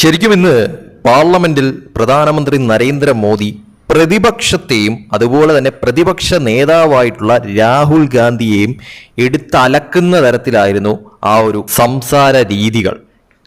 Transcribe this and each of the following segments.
ശരിക്കും ഇന്ന് പാർലമെന്റിൽ പ്രധാനമന്ത്രി നരേന്ദ്രമോദി പ്രതിപക്ഷത്തെയും അതുപോലെ തന്നെ പ്രതിപക്ഷ നേതാവായിട്ടുള്ള രാഹുൽ ഗാന്ധിയെയും എടുത്തലക്കുന്ന തരത്തിലായിരുന്നു ആ ഒരു സംസാര രീതികൾ.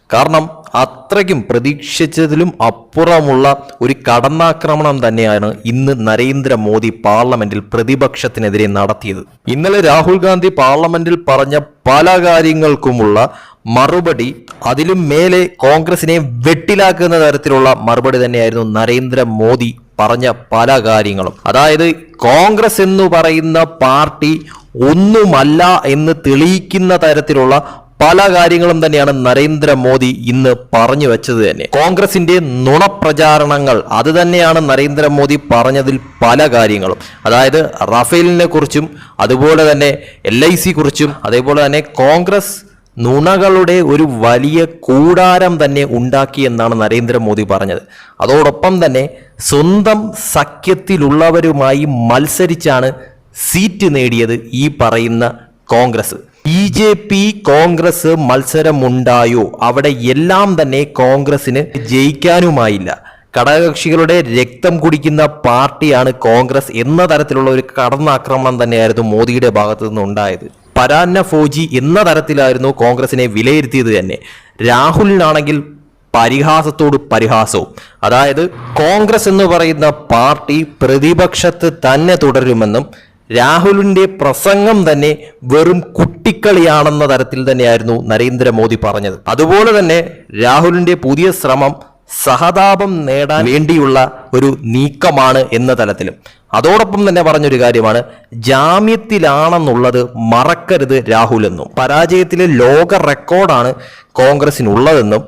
കാരണം അത്രയ്ക്കും പ്രതീക്ഷിച്ചതിലും അപ്പുറമുള്ള ഒരു കടന്നാക്രമണം തന്നെയാണ് ഇന്ന് നരേന്ദ്രമോദി പാർലമെന്റിൽ പ്രതിപക്ഷത്തിനെതിരെ നടത്തിയത്. ഇന്നലെ രാഹുൽ ഗാന്ധി പാർലമെന്റിൽ പറഞ്ഞ പല കാര്യങ്ങൾക്കുമുള്ള മറുപടി അതിലും മേലെ കോൺഗ്രസിനെ വെട്ടിലാക്കുന്ന തരത്തിലുള്ള മറുപടി തന്നെയായിരുന്നു നരേന്ദ്രമോദി പറഞ്ഞ പല കാര്യങ്ങളും. അതായത് കോൺഗ്രസ് എന്ന് പറയുന്ന പാർട്ടി ഒന്നുമല്ല എന്ന് തെളിയിക്കുന്ന തരത്തിലുള്ള പല കാര്യങ്ങളും തന്നെയാണ് നരേന്ദ്രമോദി ഇന്ന് പറഞ്ഞു വെച്ചത് തന്നെ. കോൺഗ്രസിന്റെ നുണപ്രചാരണങ്ങൾ അത് തന്നെയാണ് നരേന്ദ്രമോദി പറഞ്ഞതിൽ പല കാര്യങ്ങളും. അതായത് റഫേലിനെ കുറിച്ചും അതുപോലെ തന്നെ എൽ ഐ സി കുറിച്ചും അതേപോലെ തന്നെ കോൺഗ്രസ് നുണകളുടെ ഒരു വലിയ കൂടാരം തന്നെ ഉണ്ടാക്കി എന്നാണ് നരേന്ദ്രമോദി പറഞ്ഞത്. അതോടൊപ്പം തന്നെ സ്വന്തം സഖ്യത്തിലുള്ളവരുമായി മത്സരിച്ചാണ് സീറ്റ് നേടിയത് ഈ പറയുന്ന Congress. B J P Congress മത്സരമുണ്ടായോ? അവിടെ എല്ലാം തന്നെ കോൺഗ്രസിന് ജയിക്കാനുമായില്ല. ഘടകകക്ഷികളുടെ രക്തം കുടിക്കുന്ന പാർട്ടിയാണ് കോൺഗ്രസ് എന്ന തരത്തിലുള്ള ഒരു കടന്നാക്രമണം തന്നെയായിരുന്നു മോദിയുടെ ഭാഗത്തു നിന്നുണ്ടായത് പരാന്ന ഫോജി എന്ന തരത്തിലായിരുന്നു കോൺഗ്രസിനെ വിലയിരുത്തിയത് തന്നെ. രാഹുലിനാണെങ്കിൽ പരിഹാസത്തോട് പരിഹാസവും. അതായത് കോൺഗ്രസ് എന്ന് പറയുന്ന പാർട്ടി പ്രതിപക്ഷത്ത് തന്നെ തുടരുമെന്നും രാഹുലിന്റെ പ്രസംഗം തന്നെ വെറും കുട്ടിക്കളിയാണെന്ന തരത്തിൽ തന്നെയായിരുന്നു നരേന്ദ്രമോദി പറഞ്ഞത്. അതുപോലെ തന്നെ രാഹുലിന്റെ പുതിയ ശ്രമം സഹതാപം നേടാൻ വേണ്ടിയുള്ള ഒരു നീക്കമാണ് എന്ന തലത്തിലും. അതോടൊപ്പം തന്നെ പറഞ്ഞൊരു കാര്യമാണ് ജാമ്യത്തിലാണെന്നുള്ളത് മറക്കരുത് രാഹുൽ എന്നും പരാജയത്തിലെ ലോക റെക്കോർഡാണ് കോൺഗ്രസിനുള്ളതെന്നും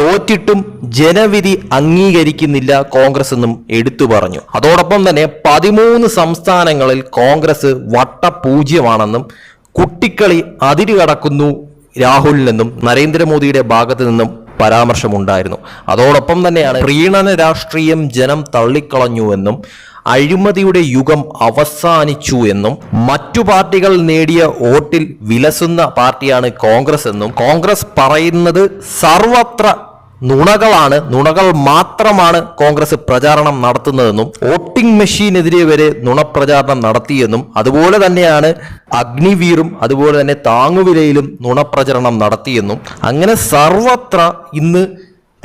തോറ്റിട്ടും ജനവിധി അംഗീകരിക്കുന്നില്ല കോൺഗ്രസ് എന്നും എടുത്തു പറഞ്ഞു. അതോടൊപ്പം തന്നെ പതിമൂന്ന് സംസ്ഥാനങ്ങളിൽ കോൺഗ്രസ് വട്ടപൂജ്യമാണെന്നും കുട്ടിക്കളി അതിരുകടക്കുന്നു രാഹുലിൽ നിന്നും നരേന്ദ്രമോദിയുടെ ഭാഗത്തു നിന്നും പരാമർശമുണ്ടായിരുന്നു. അതോടൊപ്പം തന്നെയാണ് പ്രീണന രാഷ്ട്രീയം ജനം തള്ളിക്കളഞ്ഞുവെന്നും അഴിമതിയുടെ യുഗം അവസാനിച്ചു എന്നും മറ്റു പാർട്ടികൾ നേടിയ വോട്ടിൽ വിലസുന്ന പാർട്ടിയാണ് കോൺഗ്രസ് എന്നും. കോൺഗ്രസ് പറയുന്നത് സർവത്ര നുണകളാണ് നുണകൾ മാത്രമാണ് കോൺഗ്രസ് പ്രചാരണം നടത്തുന്നതെന്നും വോട്ടിംഗ് മെഷീനെതിരെ വരെ നുണപ്രചാരണം നടത്തിയെന്നും അതുപോലെ തന്നെയാണ് അഗ്നിവീറും അതുപോലെ തന്നെ താങ്ങുവിലയിലും നുണപ്രചരണം നടത്തിയെന്നും. അങ്ങനെ സർവത്ര ഇന്ന്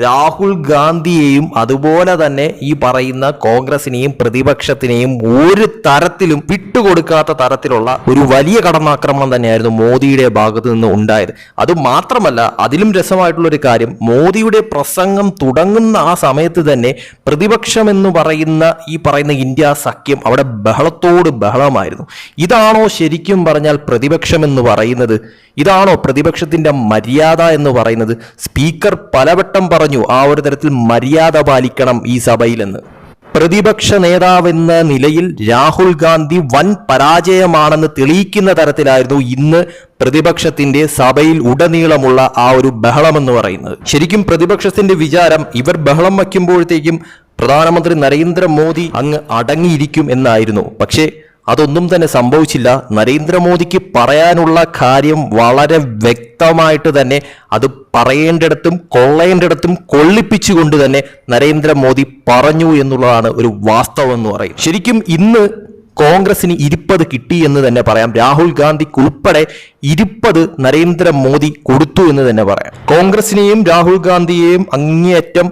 രാഹുൽ ഗാന്ധിയെയും അതുപോലെ തന്നെ ഈ പറയുന്ന കോൺഗ്രസിനെയും പ്രതിപക്ഷത്തിനെയും ഒരു തരത്തിലും വിട്ടുകൊടുക്കാത്ത തരത്തിലുള്ള ഒരു വലിയ കടന്നാക്രമണം തന്നെയായിരുന്നു മോദിയുടെ ഭാഗത്തു നിന്ന് ഉണ്ടായത്. അത് മാത്രമല്ല അതിലും രസമായിട്ടുള്ള ഒരു കാര്യം മോദിയുടെ പ്രസംഗം തുടങ്ങുന്ന ആ സമയത്ത് തന്നെ പ്രതിപക്ഷം എന്ന് പറയുന്ന ഈ പറയുന്ന ഇന്ത്യ സഖ്യം അവിടെ ബഹളത്തോട് ബഹളമായിരുന്നു. ഇതാണോ ശരിക്കും പറഞ്ഞാൽ പ്രതിപക്ഷം എന്ന് പറയുന്നത്? ഇതാണോ പ്രതിപക്ഷത്തിന്റെ മര്യാദ എന്ന് പറയുന്നത്? സ്പീക്കർ പലവട്ടം പറഞ്ഞു ആ ഒരു തരത്തിൽ മര്യാദ പാലിക്കണം ഈ സഭയിലെന്ന്. പ്രതിപക്ഷ നേതാവെന്ന നിലയിൽ രാഹുൽ ഗാന്ധി വൻ പരാജയമാണെന്ന് തെളിയിക്കുന്ന തരത്തിലായിരുന്നു ഇന്ന് പ്രതിപക്ഷത്തിന്റെ സഭയിൽ ഉടനീളമുള്ള ആ ഒരു ബഹളം എന്ന് പറയുന്നത്. ശരിക്കും പ്രതിപക്ഷത്തിന്റെ വിചാരം ഇവർ ബഹളം വയ്ക്കുമ്പോഴത്തേക്കും പ്രധാനമന്ത്രി നരേന്ദ്രമോദി അങ്ങ് അടങ്ങിയിരിക്കും എന്നായിരുന്നു. പക്ഷേ അതൊന്നും തന്നെ സംഭവിച്ചില്ല. നരേന്ദ്രമോദിക്ക് പറയാനുള്ള കാര്യം വളരെ വ്യക്തമായിട്ട് തന്നെ അത് പറയേണ്ടിടത്തും കൊള്ളേണ്ടിടത്തും കൊള്ളിപ്പിച്ചുകൊണ്ട് തന്നെ നരേന്ദ്രമോദി പറഞ്ഞു എന്നുള്ളതാണ് ഒരു വാസ്തവം എന്ന് പറയും ശരിക്കും ഇന്ന് കോൺഗ്രസിന് ഇരുപ്പത് കിട്ടി എന്ന് തന്നെ പറയാം. രാഹുൽ ഗാന്ധിക്ക് ഉൾപ്പെടെ ഇരുപ്പത് നരേന്ദ്രമോദി കൊടുത്തു എന്ന് തന്നെ പറയാം. കോൺഗ്രസിനെയും രാഹുൽ ഗാന്ധിയെയും അങ്ങേയറ്റം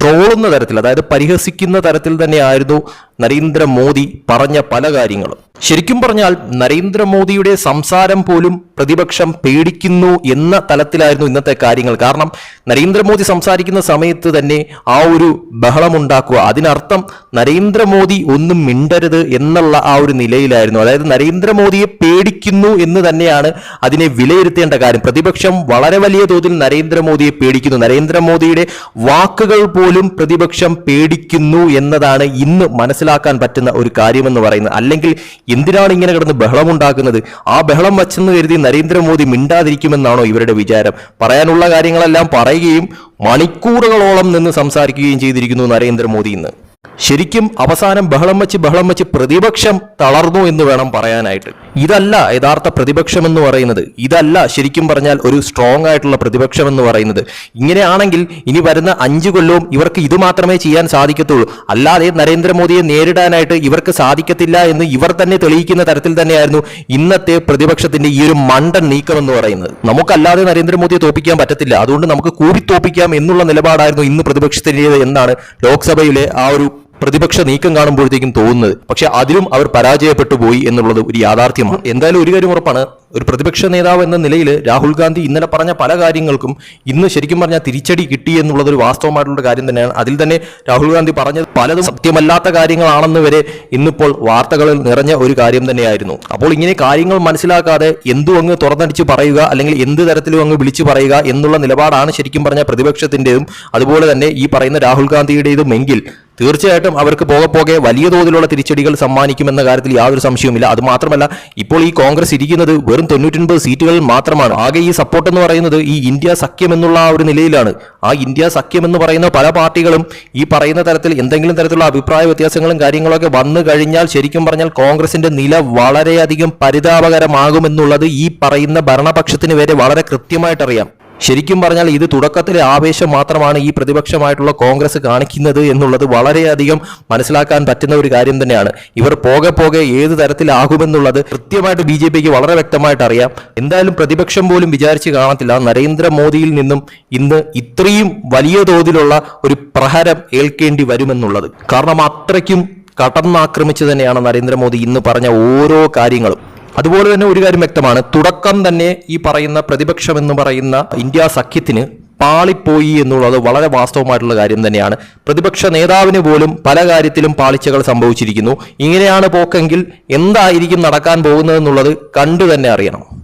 ട്രോളുന്ന തരത്തിൽ അതായത് പരിഹസിക്കുന്ന തരത്തിൽ തന്നെയായിരുന്നു നരേന്ദ്രമോദി പറഞ്ഞ പല കാര്യങ്ങളും. ശരിക്കും പറഞ്ഞാൽ നരേന്ദ്രമോദിയുടെ സംസാരം പോലും പ്രതിപക്ഷം പേടിക്കുന്നു എന്ന തലത്തിലായിരുന്നു ഇന്നത്തെ കാര്യങ്ങൾ. കാരണം നരേന്ദ്രമോദി സംസാരിക്കുന്ന സമയത്ത് തന്നെ ആ ഒരു ബഹളമുണ്ടാക്കുക. അതിനർത്ഥം നരേന്ദ്രമോദി ഒന്നും മിണ്ടരുത് എന്നുള്ള ആ ഒരു നിലയിലായിരുന്നു. അതായത് നരേന്ദ്രമോദിയെ പേടിക്കുന്നു എന്ന് തന്നെയാണ് അതിനെ വിലയിരുത്തേണ്ട കാര്യം. പ്രതിപക്ഷം വളരെ വലിയ തോതിൽ നരേന്ദ്രമോദിയെ പേടിക്കുന്നു. നരേന്ദ്രമോദിയുടെ വാക്കുകൾ പോലും പ്രതിപക്ഷം പേടിക്കുന്നു എന്നതാണ് ഇന്ന് മനസ്സിലാക്കാൻ പറ്റുന്ന ഒരു കാര്യമെന്ന് പറയുന്നത് അല്ലെങ്കിൽ എന്തിനാണ് ഇങ്ങനെ കിടന്ന് ബഹളമുണ്ടാക്കുന്നത്? ആ ബഹളം വച്ചെന്ന് കരുതി നരേന്ദ്രമോദി മിണ്ടാതിരിക്കുമെന്നാണോ ഇവരുടെ വിചാരം? പറയാനുള്ള കാര്യങ്ങളെല്ലാം പറയുകയും മണിക്കൂറുകളോളം നിന്ന് സംസാരിക്കുകയും ചെയ്തിരിക്കുന്നു നരേന്ദ്രമോദി ഇന്ന്. ശരിക്കും അവസാനം ബഹളം വെച്ച് ബഹളം വെച്ച് പ്രതിപക്ഷം തളർന്നു എന്ന് വേണം പറയാനായിട്ട്. ഇതല്ല യഥാർത്ഥ പ്രതിപക്ഷം എന്ന് പറയുന്നത്. ഇതല്ല ശരിക്കും പറഞ്ഞാൽ ഒരു സ്ട്രോങ് ആയിട്ടുള്ള പ്രതിപക്ഷം എന്ന് പറയുന്നത്. ഇങ്ങനെയാണെങ്കിൽ ഇനി വരുന്ന അഞ്ചു കൊല്ലവും ഇവർക്ക് ഇത് മാത്രമേ ചെയ്യാൻ സാധിക്കത്തുള്ളൂ. അല്ലാതെ നരേന്ദ്രമോദിയെ നേരിടാനായിട്ട് ഇവർക്ക് സാധിക്കത്തില്ല എന്ന് ഇവർ തന്നെ തെളിയിക്കുന്ന തരത്തിൽ തന്നെയായിരുന്നു ഇന്നത്തെ പ്രതിപക്ഷത്തിന്റെ ഈ ഒരു മണ്ടൻ നീക്കം എന്ന് പറയുന്നത്. നമുക്കല്ലാതെ നരേന്ദ്രമോദിയെ തോപ്പിക്കാൻ പറ്റത്തില്ല. അതുകൊണ്ട് നമുക്ക് കൂടി തോപ്പിക്കാം എന്നുള്ള നിലപാടായിരുന്നു ഇന്ന് പ്രതിപക്ഷത്തിന്റെ എന്നാണ് ലോക്സഭയിലെ ആ ഒരു പ്രതിപക്ഷ നീക്കം കാണുമ്പോഴത്തേക്കും തോന്നുന്നത്. പക്ഷെ അതിലും അവർ പരാജയപ്പെട്ടു പോയി എന്നുള്ളത് ഒരു യാഥാർത്ഥ്യമാണ്. എന്തായാലും ഒരു കാര്യം ഉറപ്പാണ്. ഒരു പ്രതിപക്ഷ നേതാവ് എന്ന നിലയിൽ രാഹുൽ ഗാന്ധി ഇന്നലെ പറഞ്ഞ പല കാര്യങ്ങൾക്കും ഇന്ന് ശരിക്കും പറഞ്ഞാൽ തിരിച്ചടി കിട്ടി എന്നുള്ളത് ഒരു വാസ്തവമായിട്ടുള്ള കാര്യം തന്നെയാണ്. അതിൽ തന്നെ രാഹുൽ ഗാന്ധി പറഞ്ഞത് പലതും സത്യമല്ലാത്ത കാര്യങ്ങളാണെന്ന് വരെ ഇന്നിപ്പോൾ വാർത്തകളിൽ നിറഞ്ഞ ഒരു കാര്യം തന്നെയായിരുന്നു. അപ്പോൾ ഇങ്ങനെ കാര്യങ്ങൾ മനസ്സിലാക്കാതെ എന്തു അങ്ങ് തുറന്നടിച്ച് പറയുക അല്ലെങ്കിൽ എന്ത് തരത്തിലും അങ്ങ് വിളിച്ചു പറയുക എന്നുള്ള നിലപാടാണ് ശരിക്കും പറഞ്ഞ പ്രതിപക്ഷത്തിന്റെതും. അതുപോലെ തന്നെ ഈ പറയുന്ന രാഹുൽ ഗാന്ധിയുടേതും എങ്കിൽ തീർച്ചയായിട്ടും അവർക്ക് പോകെ പോകെ വലിയ തോതിലുള്ള തിരിച്ചടികൾ സമ്മാനിക്കുമെന്ന കാര്യത്തിൽ യാതൊരു സംശയവുമില്ല. അത് മാത്രമല്ല ഇപ്പോൾ ഈ കോൺഗ്രസ് ഇരിക്കുന്നത് വെറും തൊണ്ണൂറ്റൊൻപത് സീറ്റുകളിൽ മാത്രമാണ്. ആകെ ഈ സപ്പോർട്ട് എന്ന് പറയുന്നത് ഈ ഇന്ത്യ സഖ്യം എന്നുള്ള ആ ഒരു നിലയിലാണ്. ആ ഇന്ത്യ സഖ്യം എന്ന് പറയുന്ന പല പാർട്ടികളും ഈ പറയുന്ന തരത്തിൽ എന്തെങ്കിലും തരത്തിലുള്ള അഭിപ്രായ വ്യത്യാസങ്ങളും കാര്യങ്ങളൊക്കെ വന്നു കഴിഞ്ഞാൽ ശരിക്കും പറഞ്ഞാൽ കോൺഗ്രസിന്റെ നില വളരെയധികം പരിതാപകരമാകുമെന്നുള്ളത് ഈ പറയുന്ന ഭരണപക്ഷത്തിന് വരെ വളരെ കൃത്യമായിട്ട് അറിയാം ശരിക്കും പറഞ്ഞാൽ ഇത് തുടക്കത്തിലെ ആവേശം മാത്രമാണ് ഈ പ്രതിപക്ഷമായിട്ടുള്ള കോൺഗ്രസ് കാണിക്കുന്നത് എന്നുള്ളത് വളരെയധികം മനസ്സിലാക്കാൻ പറ്റുന്ന ഒരു കാര്യം തന്നെയാണ്. ഇവർ പോകെ പോകെ ഏത് തരത്തിലാകുമെന്നുള്ളത് കൃത്യമായിട്ട് ബി ജെ പിക്ക് വളരെ വ്യക്തമായിട്ട് അറിയാം. എന്തായാലും പ്രതിപക്ഷം പോലും വിചാരിച്ച് കാണത്തില്ല. നരേന്ദ്രമോദിയിൽ നിന്നും ഇന്ന് ഇത്രയും വലിയ തോതിലുള്ള ഒരു പ്രഹരം ഏൽക്കേണ്ടി വരുമെന്നുള്ളത്. കാരണം അത്രയ്ക്കും കടന്നാക്രമിച്ച് തന്നെയാണ് നരേന്ദ്രമോദി ഇന്ന് പറഞ്ഞ ഓരോ കാര്യങ്ങളും. അതുപോലെ തന്നെ ഒരു കാര്യം വ്യക്തമാണ്. തുടക്കം തന്നെ ഈ പറയുന്ന പ്രതിപക്ഷം എന്ന് പറയുന്ന ഇന്ത്യ സഖ്യത്തിന് പാളിപ്പോയി എന്നുള്ളത് വളരെ വാസ്തവമായിട്ടുള്ള കാര്യം തന്നെയാണ്. പ്രതിപക്ഷ നേതാവിന് പോലും പല കാര്യത്തിലും പാളിച്ചകൾ സംഭവിച്ചിരിക്കുന്നു. ഇങ്ങനെയാണ് പോക്കെങ്കിൽ എന്തായിരിക്കും നടക്കാൻ പോകുന്നതെന്നുള്ളത് കണ്ടു തന്നെ അറിയണം.